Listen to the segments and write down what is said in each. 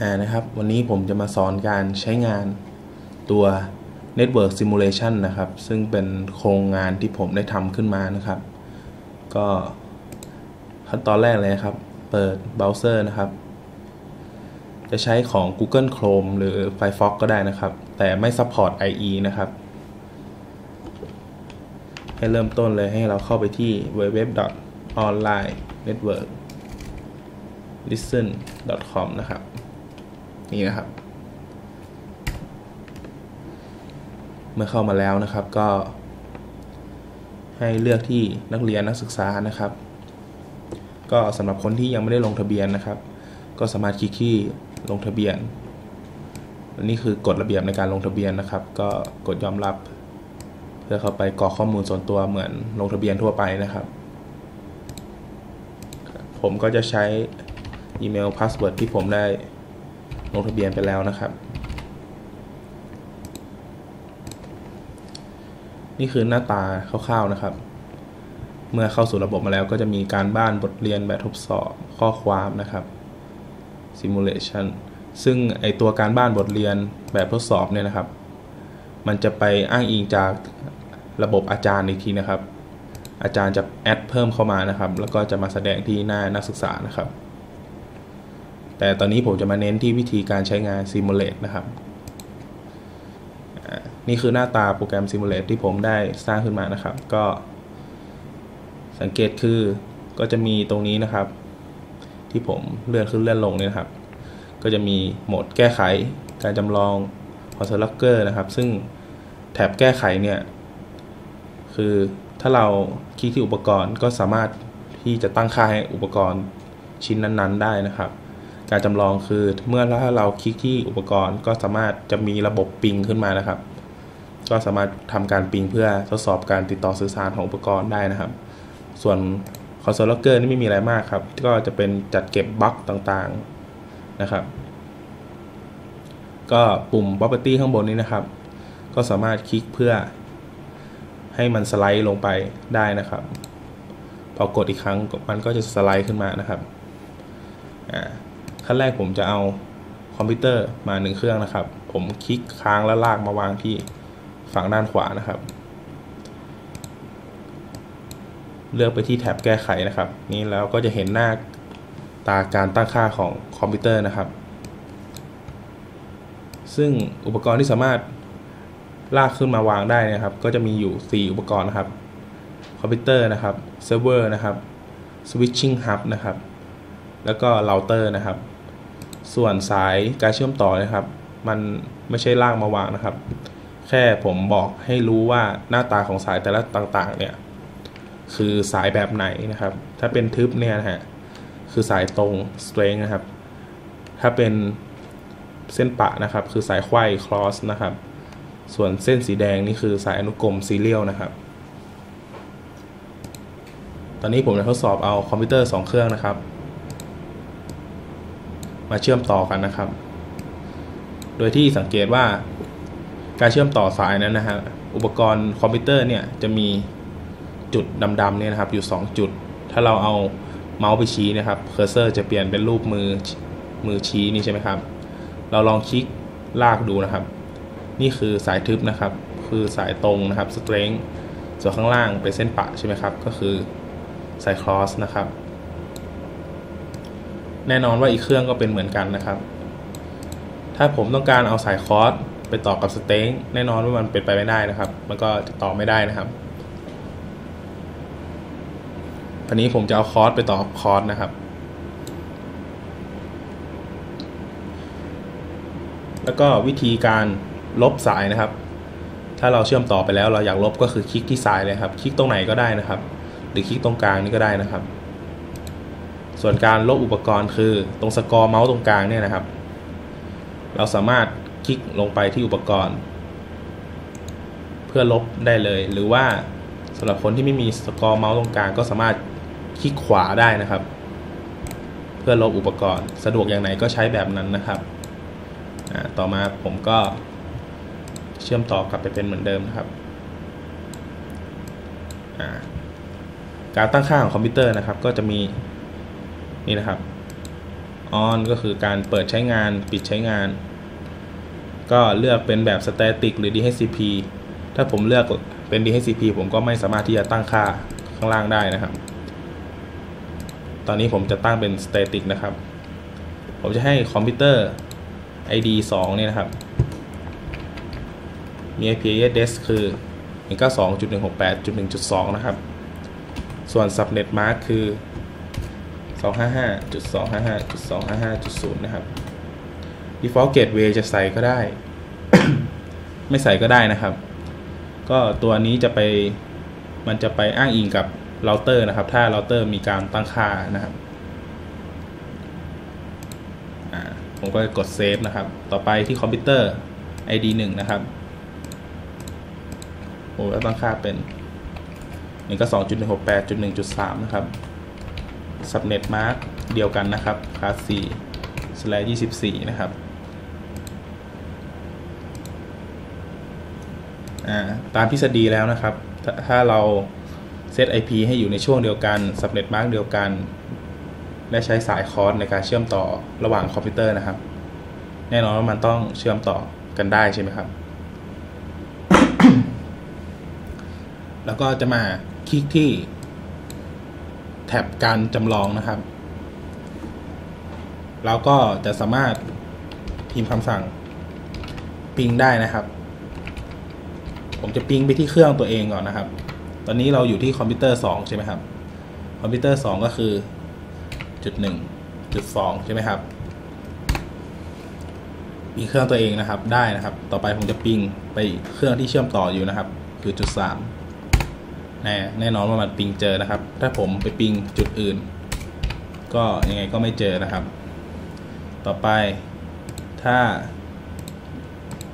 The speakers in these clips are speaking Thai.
นะครับ วันนี้ผมจะมาสอนการใช้งานตัว Network Simulation นะครับ ซึ่งเป็นโครงงานที่ผมได้ทำขึ้นมานะครับ ก็ขั้นตอนแรกเลยครับ เปิดเบราว์เซอร์นะครับ จะใช้ของ Google Chrome หรือ Firefox ก็ได้นะครับ แต่ไม่ support IE นะครับ ให้เริ่มต้นเลยให้เราเข้าไปที่ www.online network listen.com นะครับ นี่นะครับ เมื่อเข้ามาแล้วนะครับก็ ให้เลือกที่นักเรียนนักศึกษานะครับ ก็สำหรับคนที่ยังไม่ได้ลงทะเบียนนะครับ ก็สามารถคลิกที่ลงทะเบียนอันนี้คือกฎระเบียบในการลงทะเบียนนะครับ ก็กดยอมรับ เพื่อเข้าไปกรอกข้อมูลส่วนตัวเหมือนลงทะเบียนทั่วไปนะครับ ผมก็จะใช้อีเมลพาสเวิร์ดที่ผมได้ ลงทะเบียนไปแล้วนะครับ นี่คือหน้าตาคร่าวๆนะครับ เมื่อเข้าสู่ระบบมาแล้วก็จะมีการบ้านบทเรียนแบบทดสอบข้อความนะครับ simulation ซึ่งไอตัวการบ้านบทเรียนแบบทดสอบเนี่ยนะครับ มันจะไปอ้างอิงจากระบบอาจารย์อีกทีนะครับ อาจารย์จะแอดเพิ่มเข้ามานะครับ แล้วก็จะมาแสดงที่หน้านักศึกษานะครับ แต่ตอนนี้ผมจะมาเน้นที่วิธีการใช้งาน Simulate นะครับ นี่คือหน้าตาโปรแกรม Simulate ที่ผมได้สร้างขึ้นมานะครับ ก็สังเกตคือก็จะมีตรงนี้นะครับ ที่ผมเลื่อนขึ้นเลื่อนลงนี่นะครับ ก็จะมีโหมดแก้ไขการจำลอง c o n s o l e Logger นะครับ ซึ่งแถบแก้ไขเนี่ย คือถ้าเราคลิกที่อุปกรณ์ก็สามารถที่จะตั้งค่าให้อุปกรณ์ชิ้นนั้น ๆ ได้นะครับ การจำลองคือเมื่อถ้าเราคลิกที่อุปกรณ์ก็สามารถจะมีระบบปิงขึ้นมานะครับ ก็สามารถทำการปิงเพื่อทดสอบการติดต่อสื่อสารของอุปกรณ์ได้นะครับ ส่วน console logger นี่ไม่มีอะไรมากครับ ก็จะเป็นจัดเก็บบั๊กต่างๆนะครับ ก็ปุ่ม property ข้างบนนี้นะครับ ก็สามารถคลิกเพื่อ ให้มันสไลด์ลงไปได้นะครับ พอกดอีกครั้งมันก็จะสไลด์ขึ้นมานะครับ อ่า ขั้นแรกผมจะเอาคอมพิวเตอร์มาหนึ่งเครื่องนะครับ ผมคลิกค้างแล้วลากมาวางที่ฝั่งด้านขวานะครับ เลือกไปที่แท็บแก้ไขนะครับ นี่แล้วก็จะเห็นหน้าตาการตั้งค่าของคอมพิวเตอร์นะครับ ซึ่งอุปกรณ์ที่สามารถลากขึ้นมาวางได้นะครับ ก็จะมีอยู่ 4 อุปกรณ์นะครับคอมพิวเตอร์นะครับเซิร์ฟเวอร์นะครับสวิตชิ่งฮับนะครับ แล้วก็เราเตอร์นะครับ ส่วนสายการเชื่อมต่อนะครับ มันไม่ใช่ลากมาวางนะครับ แค่ผมบอกให้รู้ว่าหน้าตาของสายแต่ละต่างๆ เนี่ย คือสายแบบไหนนะครับ ถ้าเป็นทึบเนี่ยนะฮะคือสายตรง strength นะครับ ถ้าเป็นเส้นปะนะครับ คือสายไขว้ cross นะครับ ส่วนเส้นสีแดงนี่คือสายอนุกรม serial นะครับ ตอนนี้ผมจะทดสอบเอาคอมพิวเตอร์ 2 เครื่องนะครับ มาเชื่อมต่อกันนะครับ โดยที่สังเกตว่าการเชื่อมต่อสายนั้นนะฮะอุปกรณ์คอมพิวเตอร์เนี่ยจะมีจุดดำๆเนี่ยนะครับอยู่ 2 จุด ถ้าเราเอาเมาส์ไปชี้นะครับเคอร์เซอร์จะเปลี่ยนเป็นรูปมือมือชี้นี่ใช่ไหมครับ เราลองคลิกลากดูนะครับ นี่คือสายทึบนะครับ คือสายตรงนะครับสเตรน g ์ส่วนข้างล่างเป็นเส้นปะใช่ไหมครับ ก็คือสายครอสนะครับ แน่นอนว่าอีกเครื่องก็เป็นเหมือนกันนะครับ ถ้าผมต้องการเอาสายคอร์สไปต่อกับสเต็งแน่นอนว่ามันเป็นไปไม่ได้นะครับ มันก็ต่อไม่ได้นะครับทีนี้ผมจะเอาคอร์สไปต่อคอร์สนะครับ แล้วก็วิธีการลบสายนะครับ ถ้าเราเชื่อมต่อไปแล้วเราอยากลบก็คือคลิกที่สายเลยครับ คลิกตรงไหนก็ได้นะครับ หรือคลิกตรงกลางนี่ก็ได้นะครับ ส่วนการลบอุปกรณ์คือตรงสกอร์เมาส์ตรงกลางเนี่ยนะครับ เราสามารถคลิกลงไปที่อุปกรณ์ เพื่อลบได้เลย หรือว่าสำหรับคนที่ไม่มีสกอร์เมาส์ตรงกลางก็สามารถคลิกขวาได้นะครับ เพื่อลบอุปกรณ์ สะดวกอย่างไหนก็ใช้แบบนั้นนะครับต่อมาผมก็เชื่อมต่อกลับไปเป็นเหมือนเดิมนะครับ การตั้งค่าของคอมพิวเตอร์นะครับ ก็จะมี นี่นะครับ on ก็คือการเปิดใช้งานปิดใช้งาน ก็เลือกเป็นแบบ static หรือ DHCP ถ้าผมเลือกเป็น DHCP ผมก็ไม่สามารถที่จะตั้งค่าข้างล่างได้นะครับ ตอนนี้ผมจะตั้งเป็น static นะครับ ผมจะให้คอมพิวเตอร์ ID 2เนี่ยนะครับ มี IP address คือ 192.168.1.2 นะครับ ส่วน subnet mask คือ 255.255.255.0 นะครับ default gateway จะใส่ก็ได้ ไม่ใส่ก็ได้นะครับ ก็ตัวนี้จะไปมันจะไปอ้างอิงกับเราเตอร์นะครับ ถ้าเราเตอร์มีการตั้งค่านะครับผมก็กดเซฟนะครับ ต่อไปที่คอมพิวเตอร์ ID 1นะครับผมก็ตั้งค่าเป็น192.168.1.3 นะครับ subnet mask เดียวกันนะครับ class 4 slash 24นะครับตามทฤษฎีแล้วนะครับ ถ้าเราเซต IP ให้อยู่ในช่วงเดียวกัน subnet mask เดียวกัน และใช้สายคอร์สในการเชื่อมต่อระหว่างคอมพิวเตอร์นะครับ แน่นอนว่ามันต้องเชื่อมต่อกันได้ใช่ไหมครับ แล้วก็จะมาคลิกที่ แท็บการจำลองนะครับ เราก็จะสามารถพิมพ์คำสั่งปิงได้นะครับ ผมจะปิงไปที่เครื่องตัวเองก่อนนะครับ ตอนนี้เราอยู่ที่คอมพิวเตอร์2ใช่ไหมครับ คอมพิวเตอร์ 2 ก็คือจุดหนึ่งจุดสองใช่ไหมครับมีเครื่องตัวเองนะครับได้นะครับ ต่อไปผมจะปิงไปเครื่องที่เชื่อมต่ออยู่นะครับ คือจุดสาม แน่นอนว่ามันปิงเจอนะครับ ถ้าผมไปปิงจุดอื่น ก็ยังไงก็ไม่เจอนะครับ ต่อไปถ้า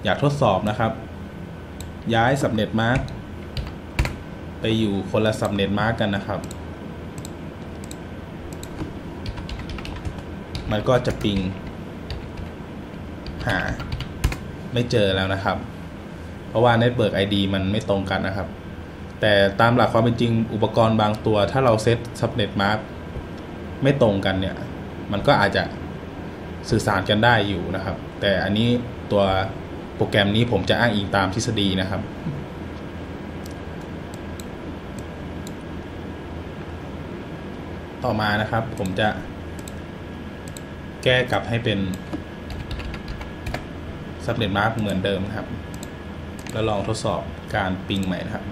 อยากทดสอบนะครับ ย้ายสับเน็ตมาร์กไปอยู่คนละสับเน็ตมาร์กกันนะครับ มันก็จะปิง หาไม่เจอแล้วนะครับ เพราะว่าเน็ตเบิร์กไอดีมันไม่ตรงกันนะครับ แต่ตามหลักความเป็นจริงอุปกรณ์บางตัว ถ้าเราเซตซับเน็ตมาร์กไม่ตรงกันเนี่ย มันก็อาจจะสื่อสารกันได้อยู่นะครับ แต่อันนี้ตัวโปรแกรมนี้ผมจะอ้างอิงตามทฤษฎีนะครับ ต่อมานะครับผมจะแก้กลับให้เป็น subnet mask เหมือนเดิมครับ แล้วลองทดสอบการปิงใหม่นะครับ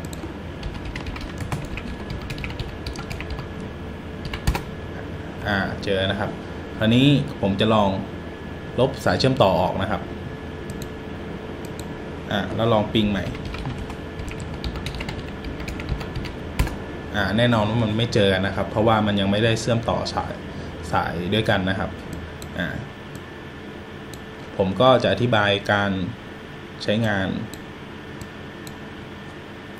อ่าเจอนะครับ คราวนี้ผมจะลองลบสายเชื่อมต่อออกนะครับ อ่าแล้วลองปิงใหม่ อ่าแน่นอนว่ามันไม่เจอกันนะครับ เพราะว่ามันยังไม่ได้เชื่อมต่อสายสายด้วยกันนะครับ อ่าผมก็จะอธิบายการใช้งาน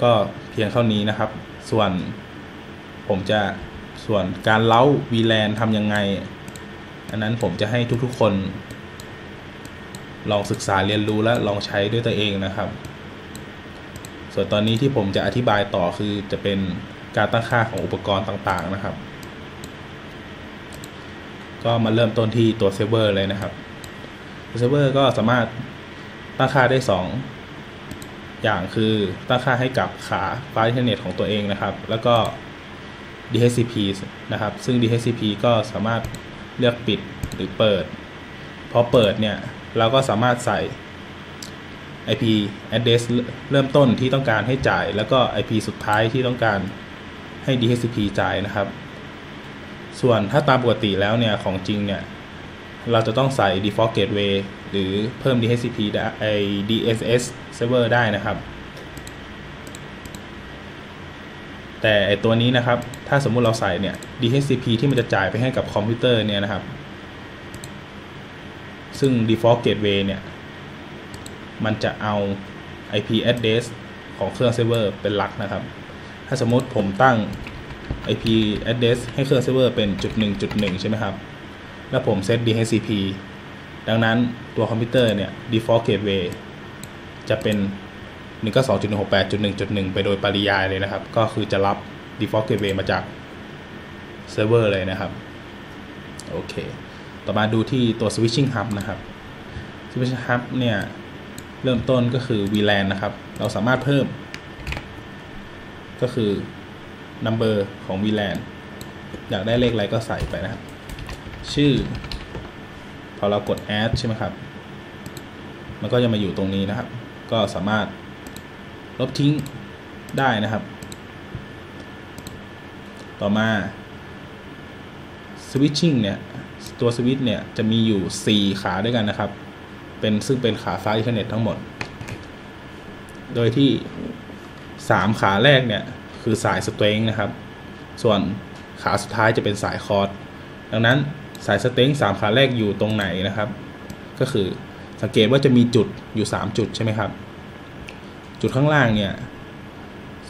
ก็เพียงเท่านี้นะครับ ส่วนผมจะ ส่วนการเล้า VLAN ทำยังไง อันนั้นผมจะให้ทุกๆคน ลองศึกษาเรียนรู้และลองใช้ด้วยตัวเองนะครับ ส่วนตอนนี้ที่ผมจะอธิบายต่อคือจะเป็นการตั้งค่าของอุปกรณ์ต่างๆนะครับ ก็มาเริ่มต้นที่ตัวเซิร์ฟเวอร์เลยนะครับเซิร์ฟเวอร์ก็สามารถตั้งค่าได้ 2 อย่างคือตั้งค่าให้กับขาไฟล์อินเทอร์เน็ตของตัวเองนะครับ แล้วก็ DHCP นะครับ ซึ่ง DHCP ก็สามารถเลือกปิดหรือเปิด พอเปิดเนี่ย เราก็สามารถใส่ IP address เริ่มต้นที่ต้องการให้จ่าย แล้วก็ IP สุดท้ายที่ต้องการให้ DHCP จ่ายนะครับ ส่วนถ้าตามปกติแล้วเนี่ย ของจริงเนี่ย เราจะต้องใส่ default gateway หรือเพิ่ม DHCP ไอ DSS server ได้นะครับ แต่ไอตัวนี้นะครับ ถ้าสมมุติเราใส่เนี่ย DHCP ที่มันจะจ่ายไปให้กับคอมพิวเตอร์เนี่ยนะครับ ซึ่ง default gateway เนี่ย มันจะเอา IP address ของเครื่องเซิร์ฟเวอร์เป็นหลักนะครับ ถ้าสมมติผมตั้ง IP address ให้เครื่องเซิร์ฟเวอร์เป็นจุดหนึ่งจุดหนึ่งใช่ไหมครับ แล้วผมเซต DHCP ดังนั้นตัวคอมพิวเตอร์เนี่ย default gateway จะเป็น192.168.1.1 ไปโดยปริยายเลยนะครับ ก็คือจะรับ default gateway มาจากเซิร์ฟเวอร์เลยนะครับ โอเค ต่อมาดูที่ตัว switching hub นะครับ switching hub เนี่ย เริ่มต้นก็คือ VLAN นะครับ เราสามารถเพิ่ม ก็คือ number ของ VLAN อยากได้เลขอะไรก็ใส่ไปนะครับ ชื่อ พอเรากด add ใช่ไหมครับ มันก็จะมาอยู่ตรงนี้นะครับ ก็สามารถลบทิ้งได้นะครับ ต่อมา switching เนี่ย ตัวสวิตช์เนี่ย จะมีอยู่ 4 ขาด้วยกันนะครับ เป็นซึ่งเป็นขาฟ้าอินเทอร์เน็ตทั้งหมด โดยที่ 3 ขาแรกเนี่ย คือสายสเต n งนะครับ ส่วนขาสุดท้ายจะเป็นสายคอร์สดังนั้นสายสเต n งสามขาแรกอยู่ตรงไหนนะครับ ก็คือสังเกตว่าจะมีจุดอยู่ 3 จุดใช่ไหมครับ จุดข้างล่างเนี่ย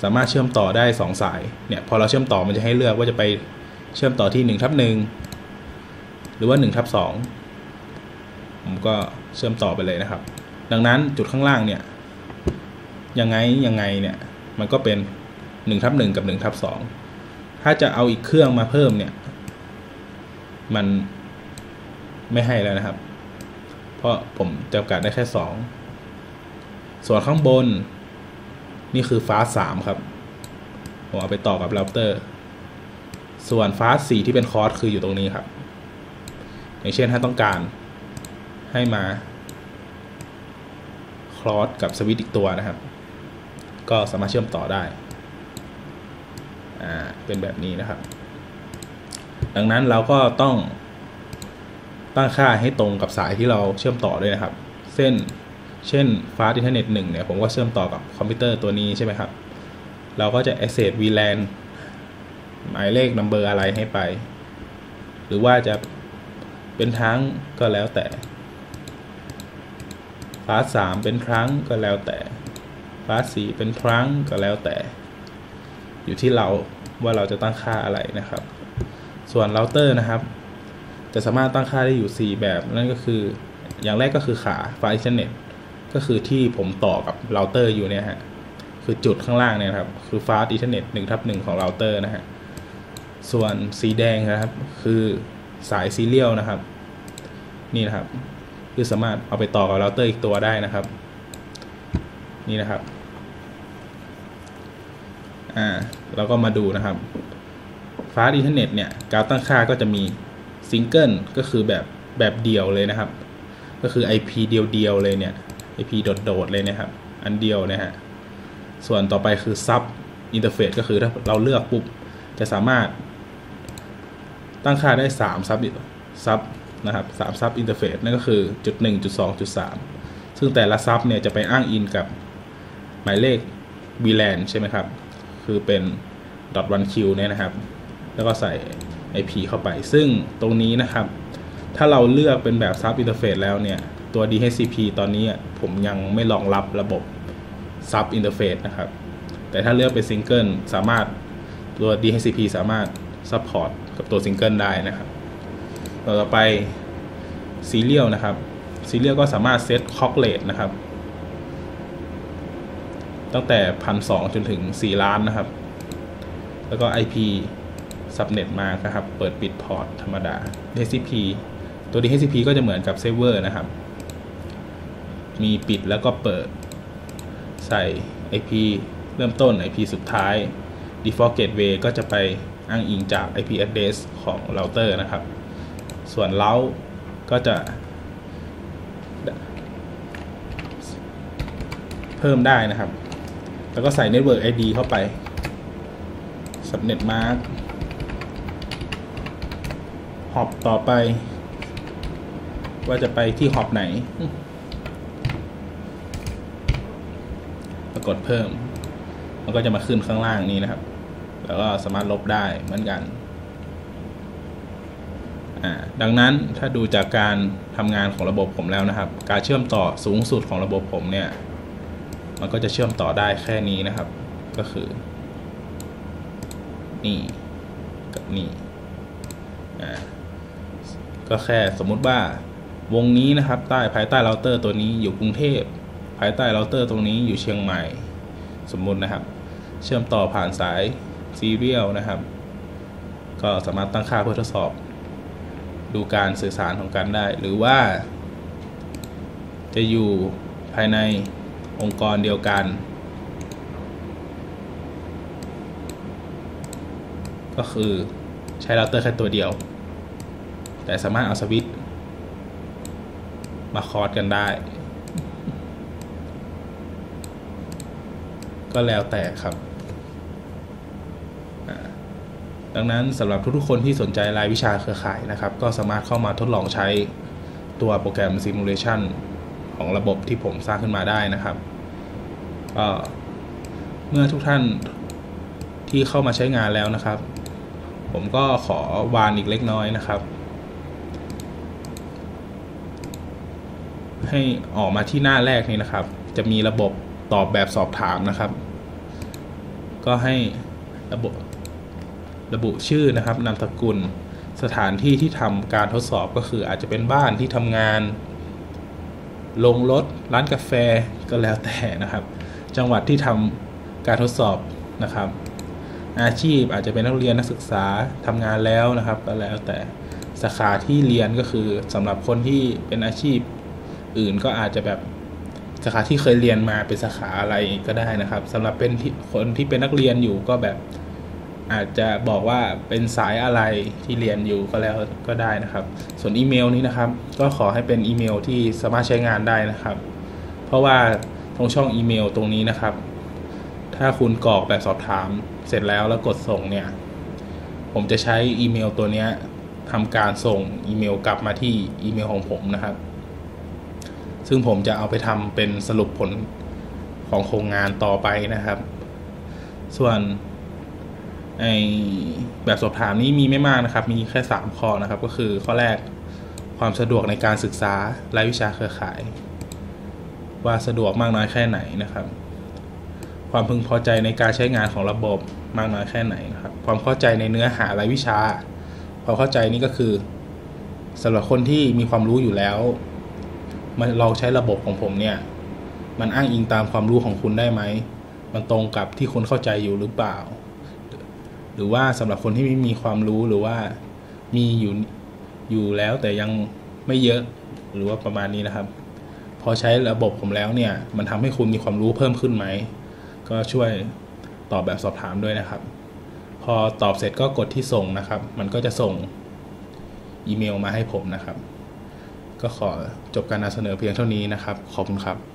สามารถเชื่อมต่อได้ 2 สายเนี่ยพอเราเชื่อมต่อมันจะให้เลือกว่าจะไปเชื่อมต่อที่1ทับ1หรือว่า1ทับ2ผมก็เชื่อมต่อไปเลยนะครับ ดังนั้นจุดข้างล่างเนี่ยยังไงยังไงเนี่ยมันก็เป็น1ทับ1กับ1ทับ2ถ้าจะเอาอีกเครื่องมาเพิ่มเนี่ยมันไม่ให้แล้วนะครับ เพราะผมจำกัดได้แค่ 2 ส่วนข้างบน นี่คือฟ้าสามครับผมเอาไปต่อกับเราเตอร์ ส่วนฟ้าสี่ที่เป็นคอร์สคืออยู่ตรงนี้ครับ อย่างเช่นถ้าต้องการให้มาคลอสกับสวิตอีกตัวนะครับ ก็สามารถเชื่อมต่อได้อ่าเป็นแบบนี้นะครับ ดังนั้นเราก็ต้องตั้งค่าให้ตรงกับสายที่เราเชื่อมต่อด้วยนะครับ เส้น เช่นฟาสอินเทอร์เน็ตหนึ่งเนี่ยผมก็เชื่อมต่อกับคอมพิวเตอร์ตัวนี้ใช่ไหมครับ เราก็จะ access VLAN หมายเลข number อะไรให้ไป หรือว่าจะเป็นทั้งก็แล้วแต่ฟาสสามเป็นครั้งก็แล้วแต่ฟาสสี่เป็นครั้งก็แล้วแต่ อยู่ที่เราว่าเราจะตั้งค่าอะไรนะครับ ส่วนเราเตอร์นะครับ จะสามารถตั้งค่าได้อยู่ 4 แบบนั่นก็คืออย่างแรกก็คือขาไฟอินเทอร์เน็ต ก็คือที่ผมต่อกับเราเตอร์อยู่เนี่ยฮะคือจุดข้างล่างเนี่ยครับ คือฟาสอินเทอร์เน็ตหนึ่งทับหนึ่งของเราเตอร์นะฮะ ส่วนสีแดงนะครับ คือสายซีเรียลนะครับ นี่นะครับ คือสามารถเอาไปต่อกับเราเตอร์อีกตัวได้นะครับ นี่นะครับ อ่าเราก็มาดูนะครับฟาสอินเทอร์เน็ตเนี่ย การตั้งค่าก็จะมีซิงเกิลก็คือแบบแบบเดียวเลยนะครับ ก็คือ IP เดียวๆเลยเนี่ย IP โดดๆเลยนะครับ อันเดียวนะฮะ ส่วนต่อไปคือ sub interface ก็คือถ้าเราเลือกปุ๊บ จะสามารถ ตั้งค่าได้ 3 sub sub นะครับ3 sub interface นั่นก็คือจุด1จุด2จุด3ซึ่งแต่ละ sub เนี่ยจะไปอ้างอินกับหมายเลข VLAN ใช่ไหมครับ คือเป็น .1q เนี่ยนะครับ แล้วก็ใส่ IP เข้าไป ซึ่งตรงนี้นะครับ ถ้าเราเลือกเป็นแบบ sub interface แล้วเนี่ย ตัว DHCP ตอนนี้ผมยังไม่รองรับระบบ sub interface นะครับ แต่ถ้าเลือกเป็น single สามารถตัว DHCP สามารถ support กับตัว single ได้นะครับ ต่อไป serial นะครับ serial ก็สามารถเซต clock rate นะครับ ตั้งแต่พันสจนถึง 4 ล้านนะครับ แล้วก็ IP subnet มานะครับ เปิดปิดพอร์ตธรรมดา DHCP ตัว DHCP ก็จะเหมือนกับเซิร์ฟเวอร์นะครับ มีปิดแล้วก็เปิด ใส่ IP เริ่มต้น IP สุดท้าย default gateway ก็จะไปอ้างอิงจาก IP address ของเราเตอร์นะครับ ส่วนเล้าก็จะ เพิ่มได้นะครับ แล้วก็ใส่ network ID เข้าไป subnet mark หอบต่อไป ว่าจะไปที่หอบไหน ปรา กฏเพิ่ม มันก็จะมาขึ้นข้างล่างนี้นะครับ แล้วก็สามารถลบได้เหมือนกันดังนั้นถ้าดูจากการทำงานของระบบผมแล้วนะครับ การเชื่อมต่อสูงสุดของระบบผมเนี่ย มันก็จะเชื่อมต่อได้แค่นี้นะครับ ก็คือ นี่กับนี่อ่าก็แค่สมมุติว่าวงนี้นะครับ ใต้ภายใต้เราเตอร์ตัวนี้อยู่กรุงเทพายใต้เราเตอร์ตรงนี้อยู่เชียงใหม่ สมมุตินะครับ เชื่อมต่อผ่านสายซีเรียลนะครับ ก็สามารถตั้งค่าเพื่อทดสอบ ดูการสื่อสารของกันได้ หรือว่า จะอยู่ภายในองค์กรเดียวกัน ก็คือใช้เราเตอร์แค่ตัวเดียว แต่สามารถเอาสวิตช์มาคอร์ดกันได้ ก็แล้วแต่ครับ ดังนั้นสำหรับทุกๆคนที่สนใจรายวิชาเครือข่ายนะครับ ก็สามารถเข้ามาทดลองใช้ตัวโปรแกรม Simulation ของระบบที่ผมสร้างขึ้นมาได้นะครับ เมื่อทุกท่านที่เข้ามาใช้งานแล้วนะครับ ผมก็ขอวานอีกเล็กน้อยนะครับ ให้ออกมาที่หน้าแรกนี้นะครับ จะมีระบบ ตอบแบบสอบถามนะครับ ก็ให้ระบบระบุชื่อนะครับ นามสกุล สถานที่ที่ทำการทดสอบก็คืออาจจะเป็นบ้านที่ทำงาน ลงรถ ร้านกาแฟก็แล้วแต่นะครับ จังหวัดที่ทำการทดสอบนะครับ อาชีพอาจจะเป็นนักเรียนนักศึกษาทำงานแล้วนะครับก็แล้วแต่สาขาที่เรียนก็คือสำหรับคนที่เป็นอาชีพอื่นก็อาจจะแบบ สาขาที่เคยเรียนมาเป็นสาขาอะไรก็ได้นะครับสำหรับเป็นคนที่เป็นนักเรียนอยู่ก็แบบอาจจะบอกว่าเป็นสายอะไรที่เรียนอยู่ก็แล้วก็ได้นะครับ ส่วนอีเมลนี้นะครับ ก็ขอให้เป็นอีเมลที่สามารถใช้งานได้นะครับ เพราะว่าตรงช่องอีเมลตรงนี้นะครับ ถ้าคุณกรอกแบบสอบถามเสร็จแล้วแล้วกดส่งเนี่ย ผมจะใช้อีเมลตัวนี้ทำการส่งอีเมลกลับมาที่อีเมลของผมนะครับ ซึ่งผมจะเอาไปทำเป็นสรุปผลของโครงงานต่อไปนะครับ ส่วนไอแบบสอบถามนี้มีไม่มากนะครับ มีแค่ 3 ข้อนะครับ ก็คือข้อแรกความสะดวกในการศึกษารายวิชาเครือข่าย ว่าสะดวกมากน้อยแค่ไหนนะครับ ความพึงพอใจในการใช้งานของระบบมากน้อยแค่ไหนนะครับ ความเข้าใจในเนื้อหารายวิชา ความเข้าใจนี้ก็คือสำหรับคนที่มีความรู้อยู่แล้ว มันลองใช้ระบบของผมเนี่ย มันอ้างอิงตามความรู้ของคุณได้ไหม มันตรงกับที่คุณเข้าใจอยู่หรือเปล่า หรือว่าสำหรับคนที่ไม่มีความรู้หรือว่ามีอยู่อยู่แล้วแต่ยังไม่เยอะหรือว่าประมาณนี้นะครับ พอใช้ระบบผมแล้วเนี่ย มันทำให้คุณมีความรู้เพิ่มขึ้นไหม ก็ช่วยตอบแบบสอบถามด้วยนะครับ พอตอบเสร็จก็กดที่ส่งนะครับ มันก็จะส่งอีเมลมาให้ผมนะครับ ก็ขอจบการนำเสนอเพียงเท่านี้นะครับ ขอบคุณครับ